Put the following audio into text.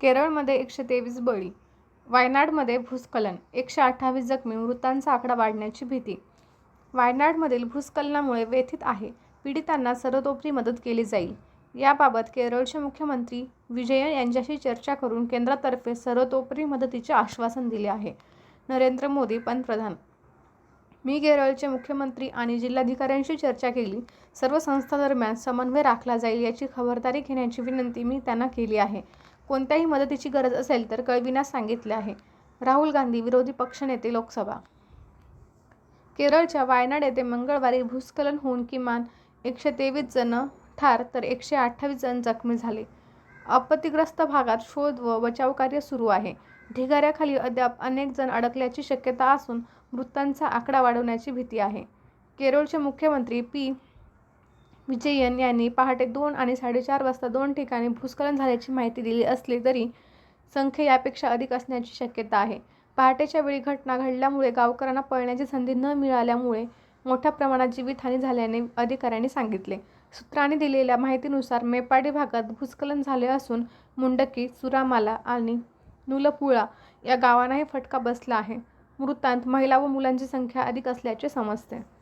केरळमध्ये एकशे तेवीस बळी, वायनाडमध्ये भूस्खलन, एकशे अठ्ठावीस जखमी, मृतांचा आकडा वाढण्याची भीती वायनाडमधील भूस्खलनामुळे व्यथित आहे. पीडितांना सर्वतोपरी मदत केली जाईल. याबाबत केरळचे मुख्यमंत्री विजयन यांच्याशी चर्चा करून केंद्रातर्फे सर्वतोपरी मदतीचे आश्वासन दिले आहे. नरेंद्र मोदी पंतप्रधान मी केरळचे मुख्यमंत्री आणि जिल्हाधिकाऱ्यांशी चर्चा केली. सर्व संस्थांदरम्यान समन्वय राखला जाईल याची खबरदारी घेण्याची विनंती मी त्यांना केली आहे. कोणत्याही मदतीची गरज असेल तर कळविण्यास सांगितले आहे. राहुल गांधी विरोधी पक्षनेते लोकसभा केरळच्या वायनाड येथे मंगळवारी भूस्खलन होऊन किमान एकशे तेवीस जण ठार तर एकशे अठ्ठावीस जण जखमी झाले. आपत्तीग्रस्त भागात शोध व बचावकार्य सुरू आहे. ढिगाऱ्याखाली अद्याप अनेक जण अडकल्याची शक्यता असून मृतांचा आकडा वाढवण्याची भीती आहे. केरळचे मुख्यमंत्री पी. विजयन यांनी पहाटे दोन आणि साडेचार वाजता दोन ठिकाणी भूस्खलन झाल्याची माहिती दिली असली तरी संख्या यापेक्षा अधिक असण्याची शक्यता आहे. पहाटेच्या वेळी घटना घडल्यामुळे गावकऱ्यांना पळण्याची संधी न मिळाल्यामुळे मोठ्या प्रमाणात जीवितहानी झाल्याने अधिकाऱ्यांनी सांगितले. सूत्रांनी दिलेल्या माहितीनुसार मेपाडी भागात भूस्खलन झाले असून मुंडकी, चुरामाला आणि नुलपुळा या गावांनाही फटका बसला आहे. मृतांत महिला व मुलांची संख्या अधिक असल्याचे समजते.